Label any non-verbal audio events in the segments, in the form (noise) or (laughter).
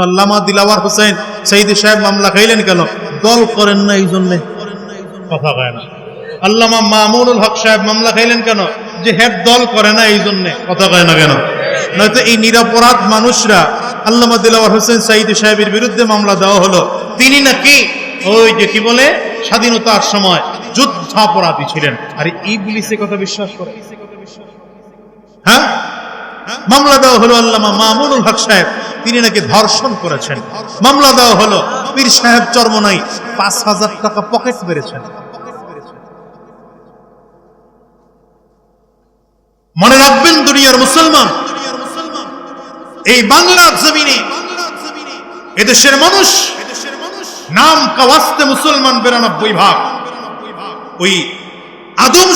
আল্লামা দিলাওয়ার হোসেন সাহেব মামলা খাইলেন কেন? দল করেন না এই জন্যে। কথা কয় না। আল্লামা হক সাহেব মামলা খাইলেন কেন? যে হেড দল করে না এই জন্যে। কথা কয় না কেন? নয়তো এই নিরাপরাধ মানুষরা আল্লামা দিলাওয়ার হোসেন সাইদি সাহেবের বিরুদ্ধে মামলা দেওয়া হলো। তিনি নাকি ওই যে কি বলে, স্বাধীনতার সময় যুদ্ধাপরাধী ছিলেন। আর ইবলিসে কথা বিশ্বাস করে। হ্যাঁ? মামলা দেওয়া হলো আল্লামা মামুনুল হক সাহেব। তিনি নাকি ধর্ষণ করেছেন। মামলা দেওয়া হলো। পীর সাহেব চর্মনাই পাঁচ হাজার টাকা পকেট মেরেছেন মনে রাখবেন, দুনিয়ার মুসলমান, এই বাংলার জমিনে এদেশের মানুষ নাম কাওয়াস্তে মুসলমান বিরানব্বই ভাগ। ওই আদম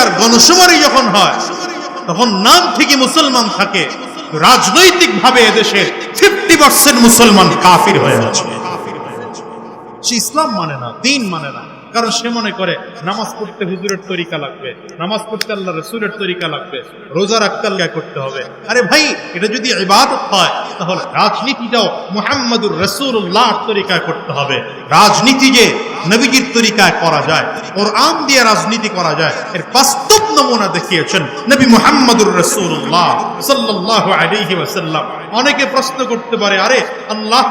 আর গণশুমারি যখন হয়, তখন নাম ঠিকই মুসলমান থাকে। রাজনৈতিক ভাবে এদেশের ফিফটি পার্সেন্ট মুসলমান কাফির হয়ে আছে সে ইসলাম মানে না, দিন মানে না। কারণ সে মনে করে, নামাজ পড়তে হুজুরের তরিকা লাগবে, নামাজ পড়তে আল্লাহ রসুলের তরিকা লাগবে, রোজা রাখতে আল্লাহ করতে হবে। আরে ভাই, এটা যদি ইবাদত হয়, তাহলে রাজনীতিটাও মুহাম্মদুর রসুল্লাহর তরিকায় করতে হবে। রাজনীতি যে নবীজির তরিকায় করা যায় ওর আম দিয়ে রাজনীতি করা যায়, এর বাস্তব নমুনা দেখিয়েছেন নবী মোহাম্মদুর রসুল্লাহ সাল্লাহ ওয়াসাল্লাম। অনেকে প্রশ্ন করতে পারে, আরে, আল্লাহ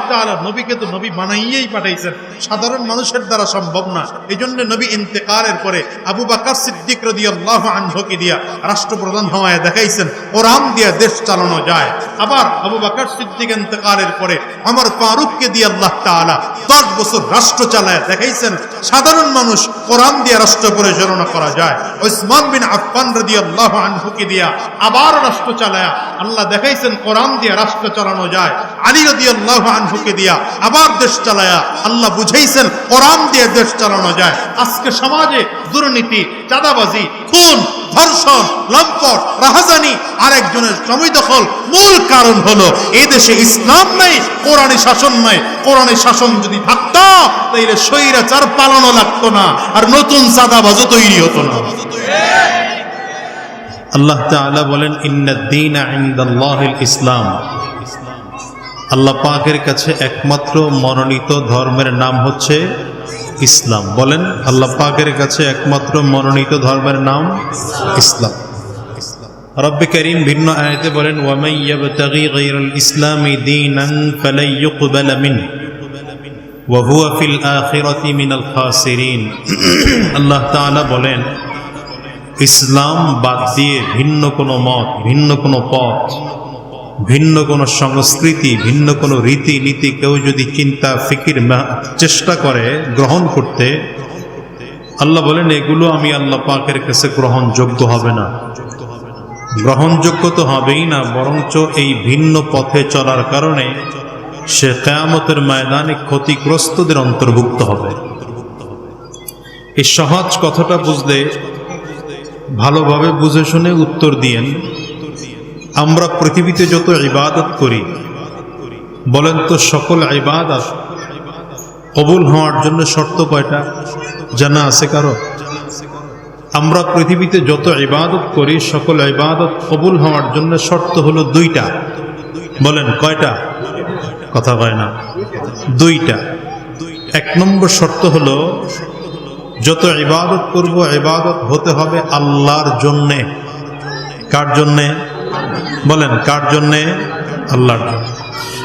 নবীকে তো নবী বানাইয়েই পাঠাইছেন। সাধারণ মানুষের দ্বারা সম্ভব না। এই জন্য নবী ইন্তেকালের পরে আবু বাকর সিদ্দিক রাদিয়াল্লাহু আনহুকে দিয়া রাষ্ট্রপ্রধান হওয়ায় দেখাইছেন, কোরআন দিয়ে দেশ চালানো যায়। আবার আবু বাকর সিদ্দিক ইন্তেকালের পরে আমার ফারুককে দিয়ে আল্লাহ তাআলা দশ বছর রাষ্ট্র চালায় দেখাইছেন, সাধারণ মানুষ কোরআন দিয়ে রাষ্ট্র পরিচালনা করা যায়। ওসমান বিন আফফান রাদিয়াল্লাহু আনহুকে দিয়া আবার রাষ্ট্র চালায় আল্লাহ দেখাইছেন, কোরআন দিয়ে চালানো যায়। আলী রাদিয়াল্লাহু আনহুকে দিয়া আবার দেশ চালায়া আল্লাহ বুঝাইছেন, কোরআন দিয়ে দেশ চালানো যায়। আজকে সমাজে দুর্নীতি, চাঁদাবাজি, খুন, ধর্ষণ, লম্পট, রাহাজানি আরেকজনের জমি দখল মূল কারণ হলো, এই দেশে ইসলাম নাই, কোরআনী শাসন নাই। কোরআনী শাসন যদি থাকত, তাইলে স্বৈরাচার পালানো লাগতো না, আর নতুন চাঁদাবাজও তৈরি হতো না। আল্লাহ তাআলা বলেন ইন্নাদ্দীন ইনদাল্লাহিল ইসলাম। আল্লাহ পাকের কাছে একমাত্র মনোনীত ধর্মের নাম হচ্ছে ইসলাম। বলেন, আল্লাহ পাকের কাছে একমাত্র মনোনীত ধর্মের নাম ইসলাম। রব্বে করিম ভিন্ন আয়াতে বলেন ইসলামি মিন মিনাল খাসিরিন। আল্লাহ তাআলা বলেন ইসলাম বাদ দিয়ে ভিন্ন কোনো মত, ভিন্ন কোনো পথ, ভিন্ন কোনো সংস্কৃতি, ভিন্ন কোনো রীতি নীতি কেউ যদি চিন্তা, ফিকির চেষ্টা করে গ্রহণ করতে, আল্লাহ বলেন, এগুলো আমি আল্লাহ পাকের কাছে গ্রহণযোগ্য হবে না। গ্রহণযোগ্য তো হবেই না, বরঞ্চ এই ভিন্ন পথে চলার কারণে সে কেয়ামতের ময়দানে ক্ষতিগ্রস্তদের অন্তর্ভুক্ত হবে। এই সহজ কথাটা বুঝলে ভালোভাবে বুঝে শুনে উত্তর দিয়েন, আমরা পৃথিবীতে যত ইবাদত করি, বলেন তো সকল ইবাদত কবুল হওয়ার জন্য শর্ত কয়টা? জানা আছে কারও? আমরা পৃথিবীতে যত ইবাদত করি, সকল ইবাদত কবুল হওয়ার জন্য শর্ত হলো দুইটা। বলেন, কয়টা? কথা কয় না। দুইটা। এক নম্বর শর্ত হলো যত ইবাদত করব, ইবাদত হতে হবে আল্লাহর জন্যে। কার জন্যে? বলেন, কার জন্যে? আল্লাহর জন্য।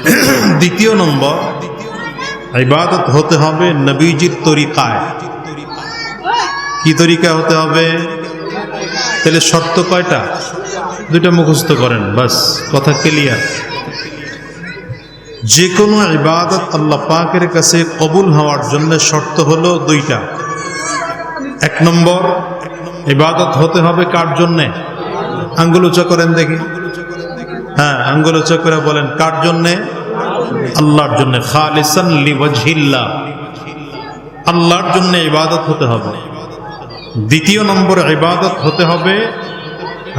(clears throat) দ্বিতীয় নম্বর, ইবাদত হতে হবে নবীজির তরিকায়। কি তরিকা হতে হবে? তাহলে শর্ত কয়টা? দুইটা মুখস্থ করেন, বাস, কথা ক্লিয়ার যে কোনো ইবাদত আল্লাহ পাকের কাছে কবুল হওয়ার জন্য শর্ত হলো দুইটা। এক নম্বর, ইবাদত হতে হবে কার জন্যে? আঙ্গুল করেন দেখি। হ্যাঁ আঙ্গুল উঁচা করে বলেন, কার জন্যে? আল্লাহর জন্য। খালিসান লিওয়াজহিল্লাহ। আল্লাহর জন্য ইবাদত হতে হবে। দ্বিতীয় নম্বর ইবাদত হতে হবে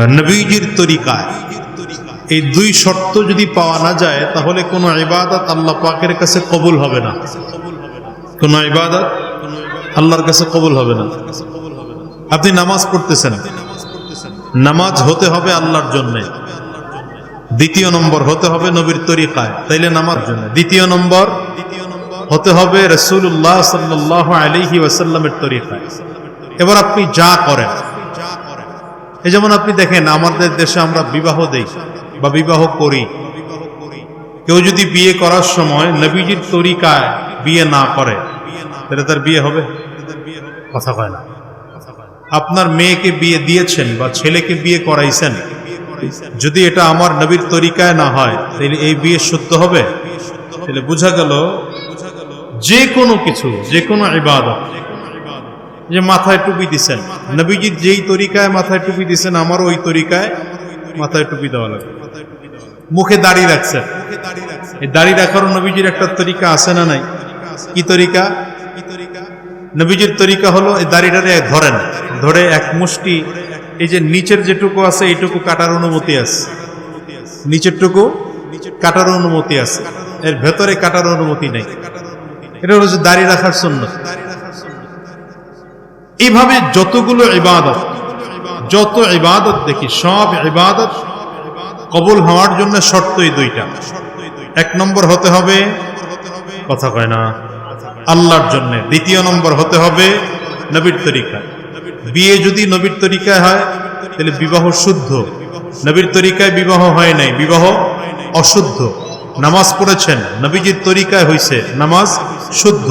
নবীজির তরিকায়। এই দুই শর্ত যদি পাওয়া না যায়, তাহলে কোনো ইবাদত আল্লাহ পাকের কাছে কবুল হবে না। কোনো ইবাদত আল্লাহর কাছে কবুল হবে না। আপনি নামাজ পড়তেছেন। নামাজ হতে হবে আল্লাহর জন্যে। দ্বিতীয় নম্বর হতে হবে নবীর তরিকায়। তাইলে নামার জন্য দ্বিতীয় নম্বর হতে হবে রসুল্লাহ সাল্লাহ আলিহি তরিকায়। এবার আপনি যা করেন। এই যেমন আপনি দেখেন, আমাদের দেশে আমরা বিবাহ দেই বা বিবাহ করি। কেউ যদি বিয়ে করার সময় নবীজির তরিকায় বিয়ে না করে, তাহলে তার বিয়ে হবে? কথা কয় না। আপনার মেয়েকে বিয়ে দিয়েছেন বা ছেলেকে বিয়ে করাইছেন যদি এটা আমার নবীর তরিকায় না হয় তাহলে এই বিয়ে শুদ্ধ হবে? তাহলে বোঝা গেল যে কোনো কিছু যে কোনো ইবাদত যে মাথায় টুপি দিছেন নবীজি যেই তরিকায় মাথায় টুপি দিছেন আমার ওই তরিকায় মাথায় টুপি দেওয়া লাগবে। মুখে দাড়ি রাখছেন। এই দাড়ি রাখারও নবীজির একটা তরিকা আছে না নাই? কি তরিকা কি তরিকা? নবীজির তরিকা হলো, এই দাড়িটারে ধরেন, ধরে এক মুষ্টি, এই যে নিচের যেটুকু আছে, এইটুকু কাটার অনুমতি আছে। নিচেরটুকু কাটার অনুমতি আছে, এর ভেতরে কাটার অনুমতি নেই। এটা হলো যে দাড়ি রাখার জন্য এইভাবে যতগুলো ইবাদত, যত ইবাদত দেখি, সব ইবাদত কবুল হওয়ার জন্য শর্তই দুইটা। এক নম্বর হতে হবে, কথা কয় না। আল্লাহর জন্য। দ্বিতীয় নম্বর হতে হবে নবীর তরিকা। বিয়ে যদি নবীর তরিকায় হয়, তাহলে বিবাহ শুদ্ধ। নবীর তরিকায় বিবাহ হয় নাই, বিবাহ অশুদ্ধ। নামাজ পড়েছেন, নবীজির তরিকায় হইছে নামাজ শুদ্ধ।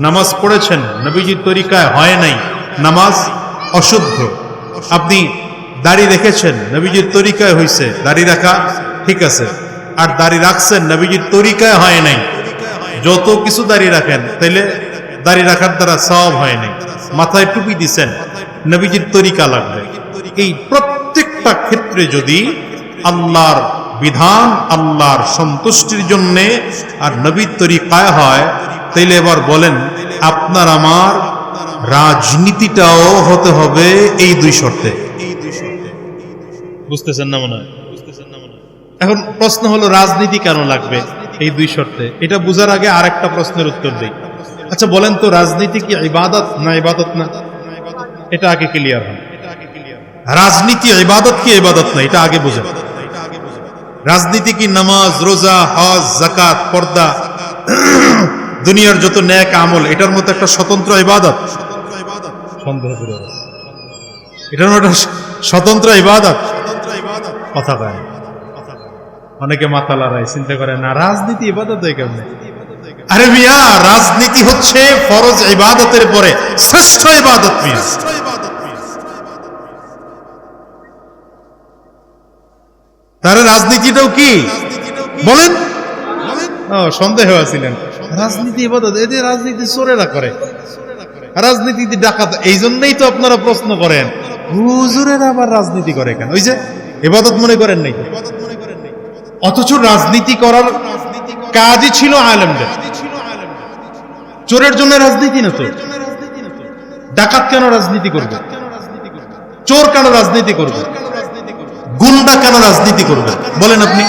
নামাজ পড়েছেন, নবীজির তরিকায় হয় নাই, নামাজ অশুদ্ধ। আপনি দাড়ি রেখেছেন, নবীজির তরিকায় হইছে, দাড়ি রাখা ঠিক আছে। আর দাড়ি রাখছেন, নবীজির তরিকায় হয় নাই যত কিছু দাঁড়িয়ে রাখেন তাইলে দাঁড়িয়ে রাখার দ্বারা সব হয় নাই। মাথায় টুপি দিছেন নবীজির তরিকা লাগবে। এই প্রত্যেকটা ক্ষেত্রে যদি আল্লাহর বিধান আল্লাহর সন্তুষ্টির জন্য আর নবীর তরিকায় হয় তাইলে এবার বলেন আপনার আমার রাজনীতিটাও হতে হবে এই দুই শর্তে। বুঝতেছেন না মনে হয়? এখন প্রশ্ন হলো রাজনীতি কেন লাগবে? এই দুই শর্তে। এটা বুঝার আগে আর একটা প্রশ্নের উত্তর দেই। আচ্ছা বলেন তো, রাজনীতি কি ইবাদত না ইবাদত না? এটা আগে ক্লিয়ার হয়। রাজনীতি ইবাদত কি ইবাদত না? এটা আগে বুঝেন। রাজনীতি কি নামাজ, রোজা, হজ জাকাত পর্দা, দুনিয়ার যত ন্যাক আমল, এটার মতো একটা স্বতন্ত্র ইবাদত? সন্দেহ এটার মতো স্বতন্ত্র ইবাদত? কথা না। অনেকে মাথা লড়াই চিন্তা করে না রাজনীতি ইবাদত হয় কেমনে? আরে মিয়া রাজনীতি হচ্ছে ফরজ ইবাদতের পরে শ্রেষ্ঠ ইবাদত মিয়া তার রাজনীতিটাও কি? বলেন। সন্দেহ আছিলেন। রাজনীতি ইবাদত এদের রাজনীতি চোরেরা করে। রাজনীতি ডাকাত এই জন্যই তো আপনারা প্রশ্ন করেন। হুজুরেরা আবার রাজনীতি করে কেন? ওই যে ইবাদত মনে করেন নাই অথচ রাজনীতি করার কাজই ছিল আলেমদের। চোরের জন্য রাজনীতি না তো? ডাকাত কেন রাজনীতি করবে? চোর কেন রাজনীতি করবে? গুন্ডা কেন রাজনীতি করবে? বলেন আপনি।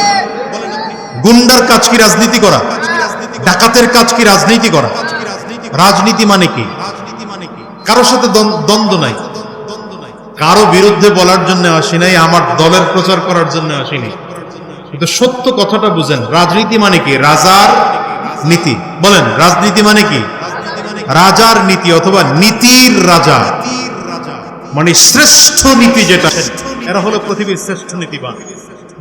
গুন্ডার কাজ কি রাজনীতি করা? ডাকাতের কাজ কি রাজনীতি করা? রাজনীতি মানে কি? কারোর সাথে দ্বন্দ্ব- নাই। কারও বিরুদ্ধে বলার জন্য আসি নাই, আমার দলের প্রচার করার জন্য আসিনি। কিন্তু সত্য কথাটা বুঝেন। রাজনীতি মানে কি? রাজার নীতি। বলেন, রাজনীতি মানে কি? রাজার নীতি অথবা নীতির রাজা। মানে শ্রেষ্ঠ নীতি যেটা, এরা হলো পৃথিবীর শ্রেষ্ঠ নীতিবান।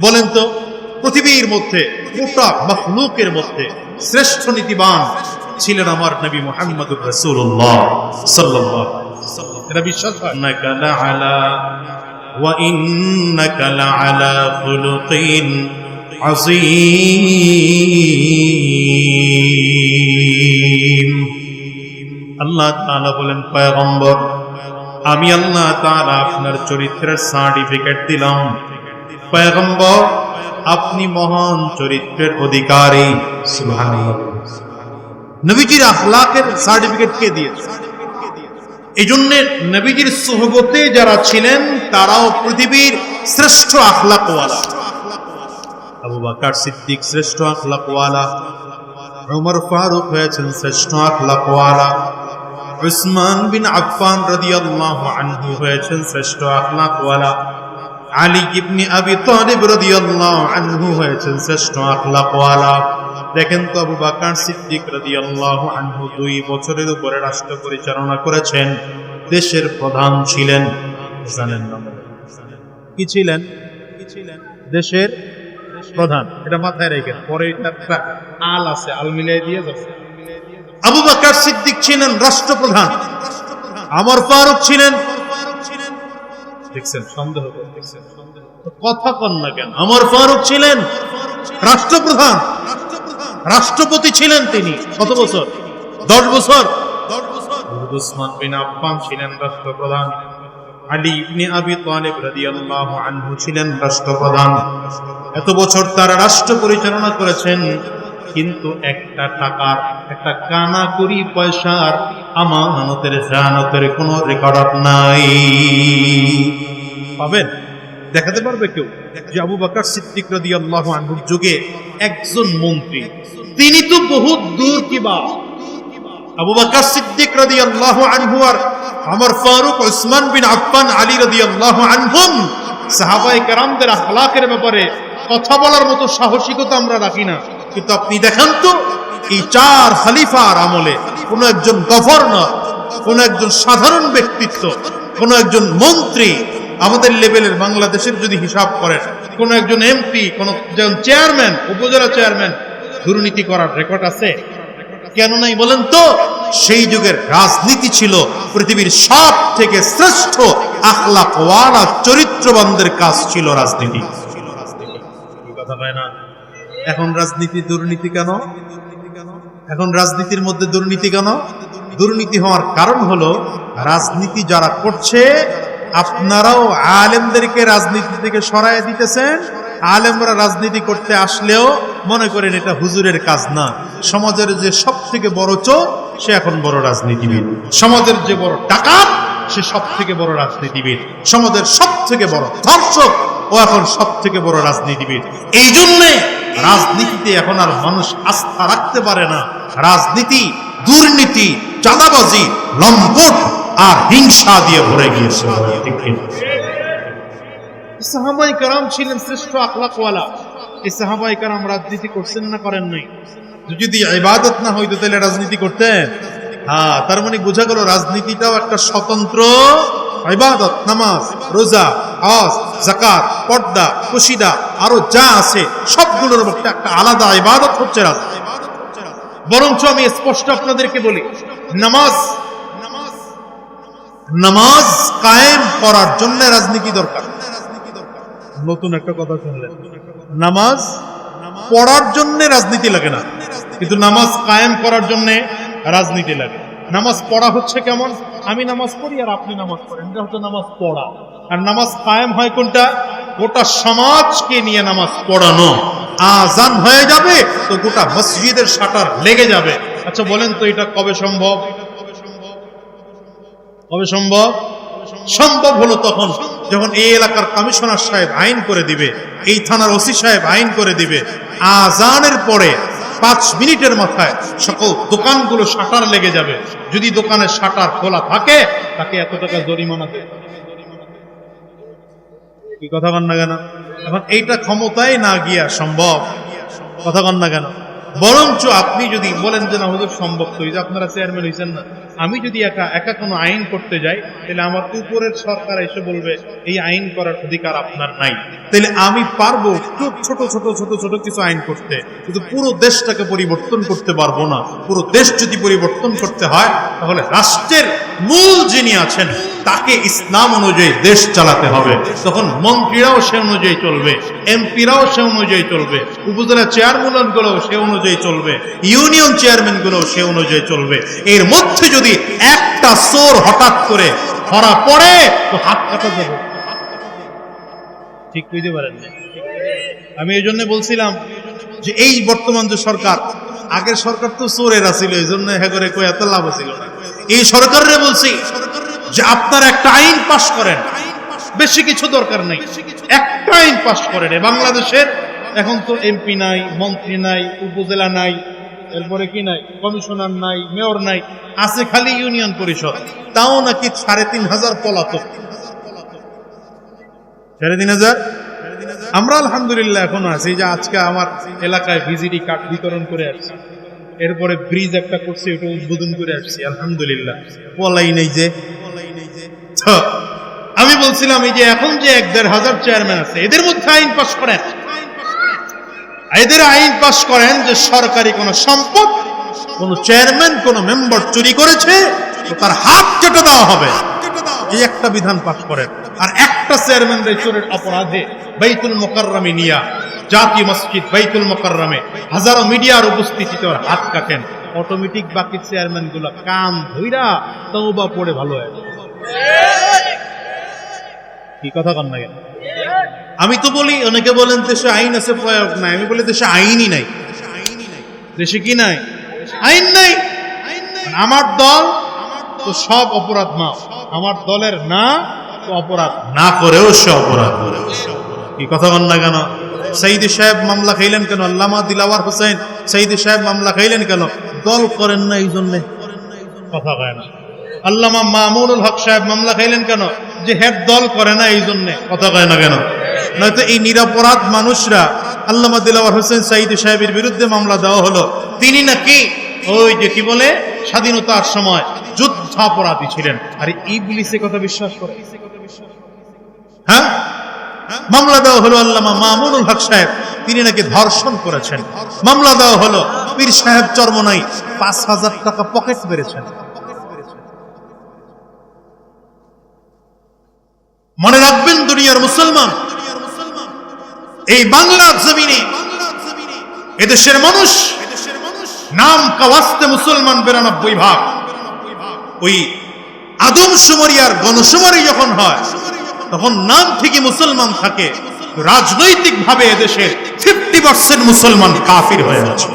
বলেন তো, পৃথিবীর মধ্যে, গোটা মখলুকের মধ্যে শ্রেষ্ঠ নীতিবান ছিলেন আমার নবী মুহাম্মদুর রাসূলুল্লাহ সাল্লাল্লাহু এটা বিশ্বাস নাকা লাআলা, ওয়া ইন্নাকা লাআলা খুলুকিন আযীম আল্লাহ তাআলা বলেন, পয়গম্বর, আমি আল্লাহ তাআলা আপনার চরিত্রের সার্টিফিকেট দিলাম। পয়গম্বর, আপনি মহান চরিত্রের অধিকারী। নবীজির আখলাকের সার্টিফিকেট কে দিয়েছে? এই জন্য নবীজির সোহবতে যারা ছিলেন, তারাও পৃথিবীর শ্রেষ্ঠ আখলাকওয়ালা। আবু বাকার সিদ্দিক শ্রেষ্ঠ আখলাকওয়ালা, উমর ফারুক হয়েছেন শ্রেষ্ঠ আখলাকওয়ালা, উসমান বিন আফফান রাদিয়াল্লাহু আনহু হয়েছেন শ্রেষ্ঠ আখলাকওয়ালা, আলী ইবনে আবি তালিব রাদিয়াল্লাহু আনহু হয়েছেন শ্রেষ্ঠ আখলাকওয়ালা। দেখেন তো আবু বাকার সিদ্দিক রাদিয়াল্লাহু আনহু দুই বছরের উপরে রাষ্ট্র পরিচালনা করেছেন, দেশের প্রধান ছিলেন। জানেন না। কি ছিলেন? দেশের প্রধান এটা মাথায় রেখেন। পরে এটা একটা আল আছে আল মিলিয়ে দিয়ে যাচ্ছে। আবু বাকার সিদ্দিক ছিলেন রাষ্ট্রপ্রধান। আমর ফারুক ছিলেন। দেখছেন সন্দেহ তো কথা কন না কেন? আমর ফারুক ছিলেন রাষ্ট্রপ্রধান। রাষ্ট্রপতি ছিলেন তিনি। কত বছর। দশ বছর। উসমান বিন আফফান ছিলেন রাষ্ট্রপ্রধান। আলী ইবনে আবি তালিব রাদিয়াল্লাহু আনহু ছিলেন রাষ্ট্রপ্রধান। এত বছর তারা রাষ্ট্র পরিচালনা করেছেন, কিন্তু একটা টাকার, একটা কানা করি পয়সার আমানতের জানতের কোনো রেকর্ড নাই। পাবেন? দেখাতে পারবে কেউ? যে আবু বাকার সিদ্দিক রাদিয়াল্লাহু আনহুর যুগে একজন মন্ত্রী। তিনি তো বহুত দূর কিবা আবু বকর সিদ্দিক রাদিয়াল্লাহু আনহু আর আমর ফারুক, উসমান বিন আফফান, আলী রাদিয়াল্লাহু আনহুম সাহাবায়ে কেরামদের আখলাকের ব্যাপারে কথা বলার মতো সাহসিকতা আমরা রাখি না। কিন্তু আপনি দেখেন তো, এই চার খলিফার আমলে কোন একজন গভর্নর কোন একজন সাধারণ ব্যক্তিত্ব, কোন একজন মন্ত্রী আমাদের লেভেলের বাংলাদেশের যদি হিসাব করেন, কোন একজন এমপি, কোন চেয়ারম্যান উপজেলা চেয়ারম্যান দুর্নীতি করার রেকর্ড আছে? কেন নাই বলেন তো? সেই যুগের রাজনীতি ছিল পৃথিবীর সব থেকে শ্রেষ্ঠ আখলাকওয়ালা চরিত্রবানদের কাজ ছিল রাজনীতি। এখন রাজনীতি দুর্নীতি কেন? এখন রাজনীতির মধ্যে দুর্নীতি কেন? দুর্নীতি হওয়ার কারণ হলো রাজনীতি যারা করছে, আপনারাও আলেমদেরকে রাজনীতি থেকে সরায় দিতেছেন আলেমরা রাজনীতি করতে আসলেও মনে করেন এটা হুজুরের কাজ না। সমাজের যে সব থেকে বড় চোর, সে এখন বড় রাজনীতিবিদ। সমাজের যে বড় ডাকাত, সে সব থেকে বড় রাজনীতিবিদ। সমাজের সব থেকে বড় ধর্ষক, ও এখন সব থেকে বড় রাজনীতিবিদ। এই জন্যে রাজনীতিতে এখন আর মানুষ আস্থা রাখতে পারে না। রাজনীতি, দুর্নীতি, চাঁদাবাজি, লম্পট আর হিংসা দিয়ে ভরে গিয়েছে? সাহাবাই কারাম ছিলেন শ্রেষ্ঠ আখলাকওয়ালা। এই সাহাবাই কারাম রাজনীতি করছেন না, করেন নাই। যদি ইবাদত না হইতো, তাহলে রাজনীতি করতেন। হ্যাঁ তার মানে বোঝা গেল রাজনীতিটাও একটা স্বতন্ত্র ইবাদত, নামাজ, রোজা, হজ জাকাত পর্দা, কুশিদা, আরও যা আছে, সবগুলোর মধ্যে একটা আলাদা ইবাদত হচ্ছে রাজনীতি। বরঞ্চ আমি স্পষ্ট আপনাদেরকে বলি, নামাজ নামাজ কায়েম করার জন্য রাজনীতি দরকার। নতুন একটা কথা শুনলেন। নামাজ পড়ার জন্য রাজনীতি লাগে না। কিন্তু নামাজ কায়েম করার জন্য রাজনীতি লাগে। নামাজ পড়া হচ্ছে কেমন? আমি নামাজ পড়ি আর আপনি নামাজ পড়েন। এটা হচ্ছে নামাজ পড়া। আর নামাজ কায়েম হয় কোনটা? গোটা সমাজকে নিয়ে নামাজ পড়ানো। আজান হয়ে যাবে তো গোটা মসজিদের শাটার লেগে যাবে। আচ্ছা বলেন তো এটা কবে সম্ভব? কবে সম্ভব? সম্ভব হলো তখন। যখন এই এলাকার কমিশনার সাহেব আইন করে দিবে, এই থানার ওসি সাহেব আইন করে দিবে, আজানের পরে পাঁচ মিনিটের মাথায় সকল দোকানগুলো শাটার লেগে যাবে। যদি দোকানের শাটার খোলা থাকে, তাকে এত টাকা জরিমানা দেবে কি কথা কন না কেন? এখন এইটা ক্ষমতায় না গিয়া সম্ভব। কথা কন না কেন? বরঞ্চ আপনি যদি বলেন যে না, হুজুর, সম্ভব তো। আপনারা চেয়ারম্যান হয়েছেন না। আমি যদি একা একা কোনো আইন করতে যাই, তাহলে আমার উপরের সরকার এসে বলবে, এই আইন করার অধিকার আপনার নাই। তাহলে আমি পারব খুব ছোট ছোট ছোট ছোট কিছু আইন করতে, কিন্তু পুরো দেশটাকে পরিবর্তন করতে পারব না। পুরো দেশ যদি পরিবর্তন করতে হয়, তাহলে রাষ্ট্রের মূল যিনি আছেন, তাকে ইসলাম অনুযায়ী দেশ চালাতে হবে। তখন মন্ত্রীরাও সে অনুযায়ী চলবে, এমপিরাও সে অনুযায়ী চলবে, উপজেলা চেয়ারম্যান গুলোও সে অনুযায়ী চলবে, ইউনিয়ন চেয়ারম্যান গুলোও সে অনুযায়ী চলবে। এর মধ্যে যদি একটা চোর হঠাৎ করে ধরা পড়ে, তো হাত কাটা যাবে ঠিক বুঝতে পারেন আমি এই জন্য বলছিলাম যে এই বর্তমান যে সরকার, আগের সরকার তো চোরেরা ছিল, এই জন্য করে কই এত লাভ ছিল না। এই সরকারে বলছি যে আপনারা একটা আইন পাশ করেন, বেশি কিছু দরকার নেই। একটা আইন পাশ করেন। বাংলাদেশের এখন তো এমপি নাই, মন্ত্রী নাই, উপজেলা নাই এরপরে কি নাই? কমিশনার নাই, মেয়র নাই, আছে খালি ইউনিয়ন পরিষদ। তাও নাকি সাড়ে তিন হাজার পলাতক। সাড়ে তিন হাজার? আমরা আলহামদুলিল্লাহ এখনও আছি যে আজকে আমার এলাকায় ভিজিটি কার্ড বিতরণ করে আসছি। এরপরে ব্রিজ একটা করছে, ওটা উদ্বোধন করে আসছি, আলহামদুলিল্লাহ। বলাই নেই যে। আমি বলছিলাম এই যে এখন যে এক দেড় হাজার চেয়ারম্যান আছে, এদের মধ্যে আইন পাশ করেন। এদের আইন পাশ করেন যে সরকারি কোন সম্পদ, কোন চেয়ারম্যান, কোন মেম্বার চুরি করেছে তার হাত কেটে দেওয়া হবে। এই একটা বিধান পাশ করেন। আর একটা চেয়ারম্যান চোরের অপরাধে বাইতুল মোকাররামে নিয়া জাতীয় মসজিদ বাইতুল মোকাররামে হাজারো মিডিয়ার উপস্থিতিতে ওর হাত কাটেন। অটোমেটিক বাকি চেয়ারম্যানগুলো কান ধইরা তওবা পড়ে ভালো হয় কি কথা কন না কেন? আমি তো বলি, অনেকে বলেন দেশে আইন আছে প্রয়োগ নাই। আমি বলি দেশে আইনই নাই। দেশে কি নাই? আইন নাই। আমার দল, তো সব অপরাধ মাফ। আমার দলের না অপরাধ না করেও সে অপরাধ। করে কি কথা বল না কেন? সাইদি সাহেব মামলা খাইলেন কেন? আল্লামা দিলাওয়ার হোসেন সাইদি সাহেব মামলা খাইলেন কেন? দল করেন না এই জন্যে। কথা কয় না। আল্লামা মামুনুল হক সাহেব মামলা খাইলেন কেন? যে হেড দল করে না এই জন্যে। কথা কয় না কেন? নয়তো এই নিরাপরাধ মানুষরা আল্লামা দিলাওয়ার হোসেন সাইদি সাহেবের বিরুদ্ধে মামলা দেওয়া হলো। তিনি নাকি ওই যে কি বলে, স্বাধীনতার সময় যুদ্ধাপরাধী ছিলেন। আর ইবলিসে কথা বিশ্বাস করে। হ্যাঁ? মামলা দেওয়া হলো আল্লামা মামুনুল হক সাহেব। তিনি নাকি ধর্ষণ করেছেন। মামলা দেওয়া হলো পীর সাহেব চর্মনাই পাঁচ হাজার টাকা পকেট মেরেছেন। মনে রাখবেন দুনিয়ার মুসলমান এই বাংলার জমিনে এদেশের মানুষ নাম কাওয়াস্তে মুসলমান বিরানব্বই ভাগ। ওই আদম আর গণশুমারি যখন হয়, তখন নাম ঠিকই মুসলমান থাকে। রাজনৈতিক ভাবে এদেশে ফিফটি পার্সেন্ট মুসলমান কাফির হয়ে আছে।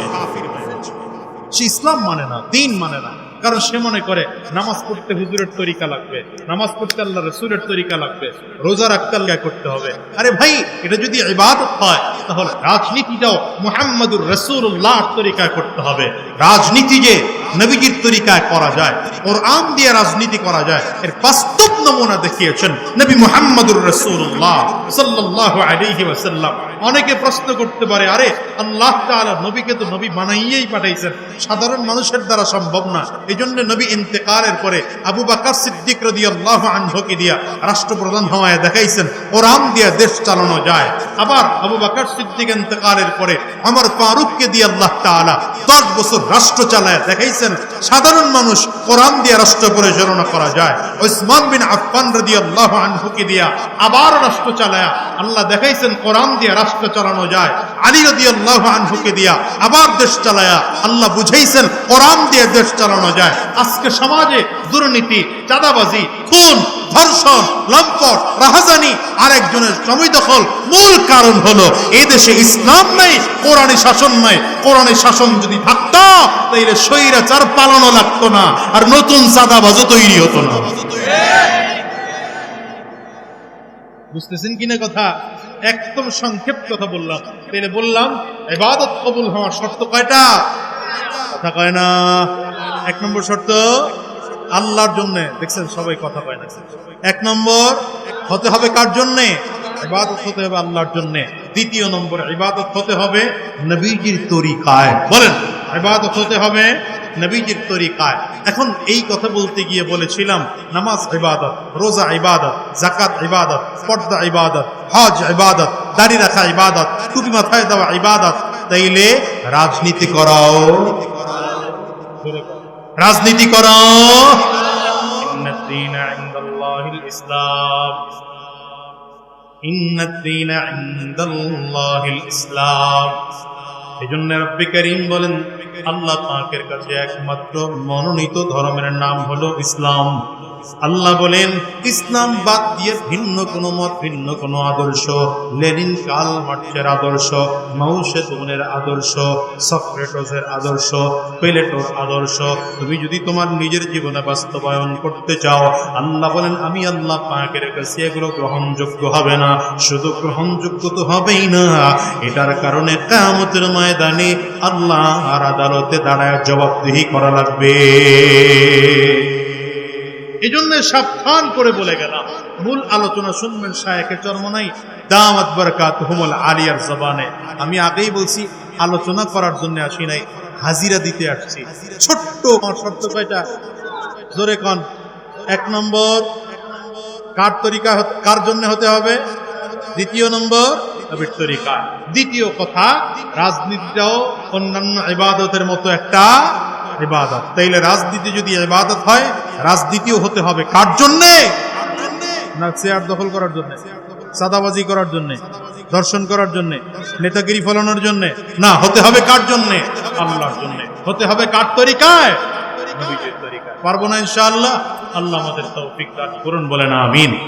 ইসলাম মানে না, দিন মানে না। কারণ সে মনে করে, নামাজ পড়তে হুজুরের তরিকা লাগবে, নামাজ পড়তে আল্লাহ রসুলের তরিকা লাগবে, রোজা রাখতে আল্লাহ করতে হবে। আরে ভাই, এটা যদি ইবাদত হয়, তাহলে রাজনীতিটাও মোহাম্মদুর রসুল্লাহ তরিকা করতে হবে। রাজনীতি যে নবীজির তরিকায় করা যায়, কোরআন দিয়ে রাজনীতি করা যায়, এর বাস্তব নমুনা দেখিয়েছেন নবী মুহাম্মদুর রসুল্লাহ সাল্লাহ আলাইহি ওয়াসাল্লাম। অনেকে প্রশ্ন করতে পারে, আরে আল্লাহ তাআলা নবীকে তো নবী বানাইয়েই পাঠাইছেন। সাধারণ মানুষের দ্বারা সম্ভব না। এই জন্য নবী ইন্তেকালের পরে আবু বাকর সিদ্দিক রাদিয়াল্লাহু আনহুকে দিয়া রাষ্ট্রপ্রধান হওয়ায় দেখাইছেন, কোরআন দিয়ে দেশ চালানো যায়। আবার আবু বাকর সিদ্দিক ইন্তেকালের পরে আমার ফারুককে দিয়ে আল্লাহ তাআলা দশ বছর রাষ্ট্র চালায় দেখাইছেন। সাধারণ মানুষ কোরআন দিয়ে রাষ্ট্র পরিচালনা করা যায়। ওসমান বিন আফফান রাদিয়াল্লাহু আনহুকে দিয়া আবার রাষ্ট্র চালায়া আল্লাহ দেখাইছেন, কোরআন দিয়ে রাষ্ট্র চালানো যায়। আলী রাদিয়াল্লাহু আনহুকে দিয়া আবার দেশ চালায়া আল্লাহ বুঝাইছেন, কোরআন দিয়ে দেশ চালানো যায়। আজকে সমাজে দুর্নীতি, চাঁদাবাজি, খুন, ধর্ষণ লম্পট রাহাজানি আরেকজনের জমি দখল মূল কারণ হলো এই দেশে ইসলাম নাই, কোরআনী শাসন নাই। কোরআনী শাসন যদি থাকতো, তাইলে স্বৈরাচার পালানো লাগতো না, আর নতুন চাঁদাবাজও তৈরি হতো না। বুঝতেছেন কিনা কথা? একদম সংক্ষেপ কথা বললাম। তাইলে বললাম, এবাদত কবুল হওয়ার শর্ত কয়টা? কথা কয় না। এক নম্বর শর্ত, আল্লাহর জন্য। দেখছেন, সবাই কথা কয় না। এক নম্বর, হতে হবে কার জন্য? ইবাদত হতে হবে আল্লাহর জন্য। দ্বিতীয় নম্বর ইবাদত হতে হবে নবীজির তরিকায়। বলেন ইবাদত হতে হবে নবীজির তরিকায়। এখন এই কথা বলতে গিয়ে বলেছিলাম, নামাজ ইবাদত, রোজা ইবাদত জাকাত ইবাদত, পর্দা ইবাদত, হজ ইবাদত, দাড়ি রাখা ইবাদত, টুপি মাথায় দেওয়া ইবাদত, তাইলে রাজনীতি করাও। রাজনীতি করাও। ইসলাম। ইসলাম। এই জন্য রব্বি করিম বলেন, আল্লাহ পাকের কাছে একমাত্র মনোনীত ধর্মের নাম হলো ইসলাম। আল্লাহ বলেন, ইসলাম বাদ দিয়ে ভিন্ন কোন মত, ভিন্ন কোন আদর্শ, লেনিন কাল মার্চের আদর্শ মাউসে তুমনের আদর্শ, সক্রেটসের আদর্শ, পেলেটোর আদর্শ। তুমি যদি তোমার নিজের জীবনে বাস্তবায়ন করতে চাও, আল্লাহ বলেন, আমি আল্লাহ পাকের কাছে এগুলো গ্রহণযোগ্য হবে না। শুধু গ্রহণযোগ্য তো হবেই না, এটার কারণে কামতের ময়দানে আল্লাহ আর আদালতে দাঁড়ায় জবাবদিহি করা লাগবে। এই জন্য সাবধান করে বলে গেলাম, মূল আলোচনা শুনবেন শায়েখে চরমনাই দামাত বরকাত হুমল আলিয়ার জবানে। আমি আগেই বলছি, আলোচনা করার জন্য আসি নাই, হাজিরা দিতে আসছি। ছোট্ট শর্ত কয়টা? জোরে কন? এক নম্বর, কার তরিকা কার জন্য হতে হবে? দ্বিতীয় নম্বর নবীর তরিকা দ্বিতীয় কথা, রাজনীতিটাও অন্যান্য ইবাদতের মতো একটা ইবাদত। তাইলে রাজনীতি যদি ইবাদত হয়, রাজনীতিও হতে হবে। কার জন্যে? না, চেয়ার দখল করার জন্য। সাদাবাজি করার জন্য। দর্শন করার জন্য। নেতাগিরি ফলানোর জন্য। না, হতে হবে কার জন্য? আল্লাহর জন্য। হতে হবে কার তরিকায়। পারব না ইনশাআল্লাহ? আল্লাহ আমাদের তৌফিক দান করুন, বলেন আমিন।